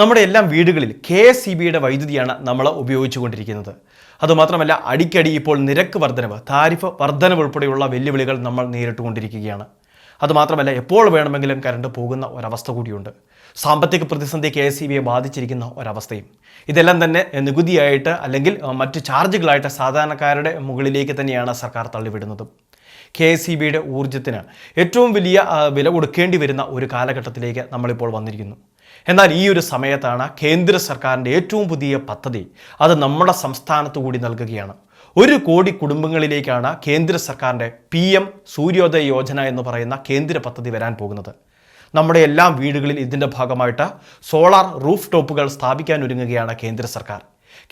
നമ്മുടെ എല്ലാം വീടുകളിൽ കെ എസ് ഇ ബിയുടെ വൈദ്യുതിയാണ് നമ്മൾ ഉപയോഗിച്ചുകൊണ്ടിരിക്കുന്നത്. അതുമാത്രമല്ല അടിക്കടി ഇപ്പോൾ നിരക്ക് വർധനവ് താരിഫ് വർധനവ് ഉൾപ്പെടെയുള്ള വെല്ലുവിളികൾ നമ്മൾ നേരിട്ടുകൊണ്ടിരിക്കുകയാണ്. അതുമാത്രമല്ല എപ്പോൾ വേണമെങ്കിലും കറണ്ട് പോകുന്ന ഒരവസ്ഥ കൂടിയുണ്ട്. സാമ്പത്തിക പ്രതിസന്ധി കെ എസ് ഇ ബിയെ ബാധിച്ചിരിക്കുന്ന ഒരവസ്ഥയും. ഇതെല്ലാം തന്നെ നികുതിയായിട്ട് അല്ലെങ്കിൽ മറ്റ് ചാർജുകളായിട്ട് സാധാരണക്കാരുടെ മുകളിലേക്ക് തന്നെയാണ് സർക്കാർ തള്ളിവിടുന്നതും. കെ എസ് ബിയുടെ ഊർജത്തിന് ഏറ്റവും വലിയ വില കൊടുക്കേണ്ടി വരുന്ന ഒരു കാലഘട്ടത്തിലേക്ക് നമ്മളിപ്പോൾ വന്നിരിക്കുന്നു. എന്നാൽ ഈ ഒരു സമയത്താണ് കേന്ദ്ര സർക്കാരിന്റെ ഏറ്റവും പുതിയ പദ്ധതി അത് നമ്മുടെ സംസ്ഥാനത്ത് കൂടി നൽകുകയാണ്. ഒരു കോടി കുടുംബങ്ങളിലേക്കാണ് കേന്ദ്ര സർക്കാരിന്റെ പി എം സൂര്യോദയ യോജന എന്ന് പറയുന്ന കേന്ദ്ര പദ്ധതി വരാൻ പോകുന്നത്. നമ്മുടെ എല്ലാ വീടുകളിൽ ഇതിന്റെ ഭാഗമായിട്ട് സോളാർ റൂഫ് ടോപ്പുകൾ സ്ഥാപിക്കാൻ ഒരുങ്ങുകയാണ് കേന്ദ്ര സർക്കാർ.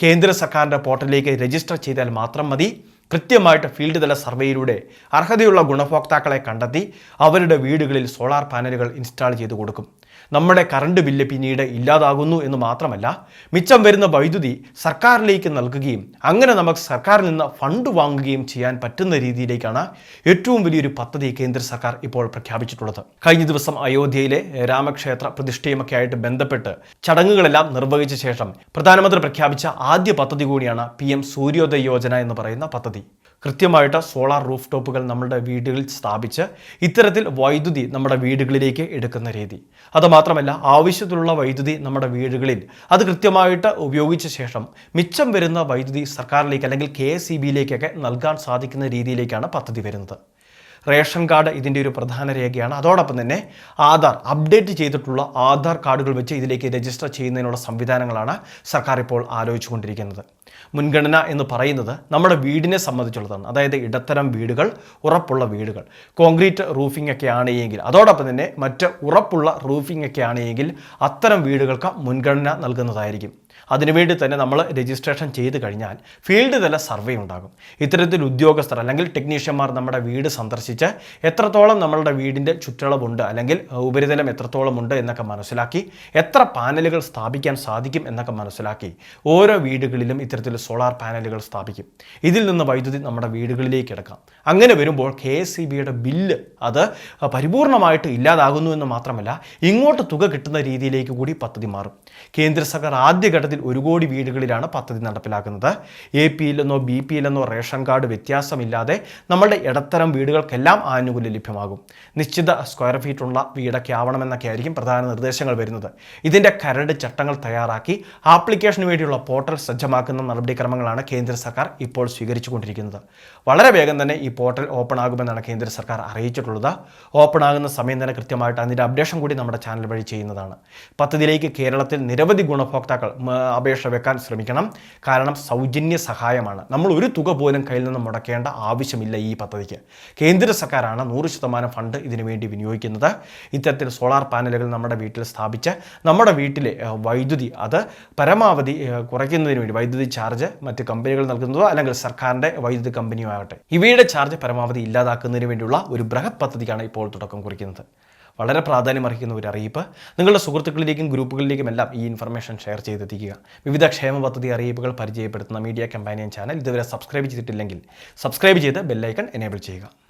കേന്ദ്ര സർക്കാരിന്റെ പോർട്ടലിലേക്ക് രജിസ്റ്റർ ചെയ്താൽ മാത്രം മതി. കൃത്യമായിട്ട് ഫീൽഡ് തല സർവേയിലൂടെ അർഹതയുള്ള ഗുണഭോക്താക്കളെ കണ്ടെത്തി അവരുടെ വീടുകളിൽ സോളാർ പാനലുകൾ ഇൻസ്റ്റാൾ ചെയ്തു കൊടുക്കും. നമ്മുടെ കറണ്ട് ബില്ല് പിന്നീട് ഇല്ലാതാകുന്നു എന്ന് മാത്രമല്ല മിച്ചം വരുന്ന വൈദ്യുതി സർക്കാരിലേക്ക് നൽകുകയും അങ്ങനെ നമുക്ക് സർക്കാരിൽ നിന്ന് ഫണ്ട് വാങ്ങുകയും ചെയ്യാൻ പറ്റുന്ന രീതിയിലേക്കാണ് ഏറ്റവും വലിയൊരു പദ്ധതി കേന്ദ്ര സർക്കാർ ഇപ്പോൾ പ്രഖ്യാപിച്ചിട്ടുള്ളത്. കഴിഞ്ഞ ദിവസം അയോധ്യയിലെ രാമക്ഷേത്ര പ്രതിഷ്ഠയുമൊക്കെ ആയിട്ട് ബന്ധപ്പെട്ട് ചടങ്ങുകളെല്ലാം നിർവഹിച്ച ശേഷം പ്രധാനമന്ത്രി പ്രഖ്യാപിച്ച ആദ്യ പദ്ധതി കൂടിയാണ് പി സൂര്യോദയ യോജന എന്ന് പറയുന്ന പദ്ധതി. കൃത്യമായിട്ട് സോളാർ റൂഫ് ടോപ്പുകൾ നമ്മുടെ വീടുകളിൽ സ്ഥാപിച്ച് ഇത്തരത്തിൽ വൈദ്യുതി നമ്മുടെ വീടുകളിലേക്ക് എടുക്കുന്ന രീതി. അതുമാത്രമല്ല ആവശ്യത്തിലുള്ള വൈദ്യുതി നമ്മുടെ വീടുകളിൽ. അത് കൃത്യമായിട്ട് ഉപയോഗിച്ച ശേഷം മിച്ചം വരുന്ന വൈദ്യുതി സർക്കാരിലേക്ക് അല്ലെങ്കിൽ കെ എസ് നൽകാൻ സാധിക്കുന്ന രീതിയിലേക്കാണ് പദ്ധതി വരുന്നത്. റേഷൻ കാർഡ് ഇതിന്റെ ഒരു പ്രധാന രേഖയാണ്. അതോടൊപ്പം തന്നെ ആധാർ അപ്ഡേറ്റ് ചെയ്തിട്ടുള്ള ആധാർ കാർഡുകൾ വെച്ച് ഇതിലേക്ക് രജിസ്റ്റർ ചെയ്യുന്നതിനുള്ള സംവിധാനങ്ങളാണ് സർക്കാർ ഇപ്പോൾ ആലോചിച്ചുകൊണ്ടിരിക്കുന്നത്. മുൻഗണന എന്ന് പറയുന്നത് നമ്മുടെ വീടിനെ സംബന്ധിച്ചുള്ളതാണ്. അതായത് ഇടത്തരം വീടുകൾ ഉറപ്പുള്ള വീടുകൾ. കോൺക്രീറ്റ് റൂഫിംഗ് ഒക്കെ ആണെങ്കിൽ അതോടൊപ്പം തന്നെ മറ്റ് ഉറപ്പുള്ള റൂഫിംഗ് ഒക്കെ ആണെങ്കിൽ അത്തരം വീടുകൾക്ക് മുൻഗണന നൽകുന്നതായിരിക്കും. അതിനുവേണ്ടി തന്നെ നമ്മൾ രജിസ്ട്രേഷൻ ചെയ്ത് കഴിഞ്ഞാൽ ഫീൽഡ് തല സർവേ ഉണ്ടാകും. ഇത്തരത്തിൽ ഉദ്യോഗസ്ഥർ അല്ലെങ്കിൽ ടെക്നീഷ്യന്മാർ നമ്മുടെ വീട് സന്ദർശിച്ച് എത്രത്തോളം നമ്മളുടെ വീടിന്റെ ചുറ്റളവുണ്ട് അല്ലെങ്കിൽ ഉപരിതലം എത്രത്തോളം ഉണ്ട് എന്നൊക്കെ മനസ്സിലാക്കി എത്ര പാനലുകൾ സ്ഥാപിക്കാൻ സാധിക്കും എന്നൊക്കെ മനസ്സിലാക്കി ഓരോ വീടുകളിലും ഇത്തരത്തിൽ സോളാർ പാനലുകൾ സ്ഥാപിക്കും. ഇതിൽ നിന്ന് വൈദ്യുതി നമ്മുടെ വീടുകളിലേക്ക് എടുക്കാം അങ്ങനെ വരുമ്പോൾ കെ എസ് സി ബിയുടെ ബില്ല് അത് പരിപൂർണമായിട്ട് ഇല്ലാതാകുന്നു എന്ന് മാത്രമല്ല ഇങ്ങോട്ട് തുക കിട്ടുന്ന രീതിയിലേക്ക് കൂടി പദ്ധതി മാറും. കേന്ദ്ര സർക്കാർ ആദ്യഘട്ടത്തിൽ ഒരു കോടി വീടുകളിലാണ് പദ്ധതി നടപ്പിലാക്കുന്നത്. എ പി എല്ലെന്നോ ബി പി എല്ലെന്നോ റേഷൻ കാർഡ് വ്യത്യാസമില്ലാതെ നമ്മളുടെ ഇടത്തരം വീടുകൾക്കെല്ലാം ആനുകൂല്യം ലഭ്യമാകും. നിശ്ചിത സ്ക്വയർ ഫീറ്റ് ഉള്ള വീടൊക്കെ ആവണമെന്നൊക്കെ ആയിരിക്കും പ്രധാന നിർദ്ദേശങ്ങൾ വരുന്നത്. ഇതിന്റെ കരട് ചട്ടങ്ങൾ തയ്യാറാക്കി ആപ്ലിക്കേഷന് വേണ്ടിയുള്ള പോർട്ടൽ സജ്ജമാക്കുന്ന നടപടിക്രമങ്ങളാണ് കേന്ദ്ര സർക്കാർ ഇപ്പോൾ സ്വീകരിച്ചുകൊണ്ടിരിക്കുന്നത്. വളരെ വേഗം തന്നെ ഈ പോർട്ടൽ ഓപ്പൺ ആകുമെന്നാണ് കേന്ദ്ര സർക്കാർ അറിയിച്ചിട്ടുള്ളത്. ഓപ്പൺ ആകുന്ന സമയം തന്നെ കൃത്യമായിട്ട് അതിന്റെ അപ്ഡേഷൻ കൂടി നമ്മുടെ ചാനൽ വഴി ചെയ്യുന്നതാണ്. പദ്ധതിയിലേക്ക് കേരളത്തിൽ നിരവധി ഗുണഭോക്താക്കൾ അപേക്ഷ വെക്കാൻ ശ്രമിക്കണം. കാരണം സൗജന്യ സഹായമാണ്. നമ്മൾ ഒരു തുക പോലും കയ്യിൽ നിന്ന് മുടക്കേണ്ട ആവശ്യമില്ല ഈ പദ്ധതിക്ക്. കേന്ദ്ര സർക്കാരാണ് നൂറ് ശതമാനം ഫണ്ട് ഇതിനു വേണ്ടി വിനിയോഗിക്കുന്നത്. ഇത്തരത്തിൽ സോളാർ പാനലുകൾ നമ്മുടെ വീട്ടിൽ സ്ഥാപിച്ച് നമ്മുടെ വീട്ടിലെ വൈദ്യുതി അത് പരമാവധി കുറയ്ക്കുന്നതിന് വേണ്ടി വൈദ്യുതി ചാർജ് മറ്റ് കമ്പനികൾ നൽകുന്നതോ അല്ലെങ്കിൽ സർക്കാരിന്റെ വൈദ്യുതി കമ്പനിയോ ആകട്ടെ ഇവയുടെ ചാർജ് പരമാവധി ഇല്ലാതാക്കുന്നതിന് വേണ്ടിയുള്ള ഒരു ബൃഹത് പദ്ധതിക്കാണ് ഇപ്പോൾ തുടക്കം കുറിക്കുന്നത്. വളരെ പ്രാധാന്യം അർഹിക്കുന്ന ഒരു അറിയിപ്പ്. നിങ്ങളുടെ സുഹൃത്തുക്കളിലേക്കും ഗ്രൂപ്പുകളിലേക്കും എല്ലാം ഈ ഇൻഫർമേഷൻ ഷെയർ ചെയ്തെത്തിക്കുക. വിവിധ ക്ഷേമ പദ്ധതി അറിയിപ്പുകൾ പരിചയപ്പെടുത്തുന്ന മീഡിയ കമ്പാനിയൻ ചാനൽ ഇതുവരെ സബ്സ്ക്രൈബ് ചെയ്തിട്ടില്ലെങ്കിൽ സബ്സ്ക്രൈബ് ചെയ്ത് ബെല്ലൈക്കൺ എനേബിൾ ചെയ്യുക.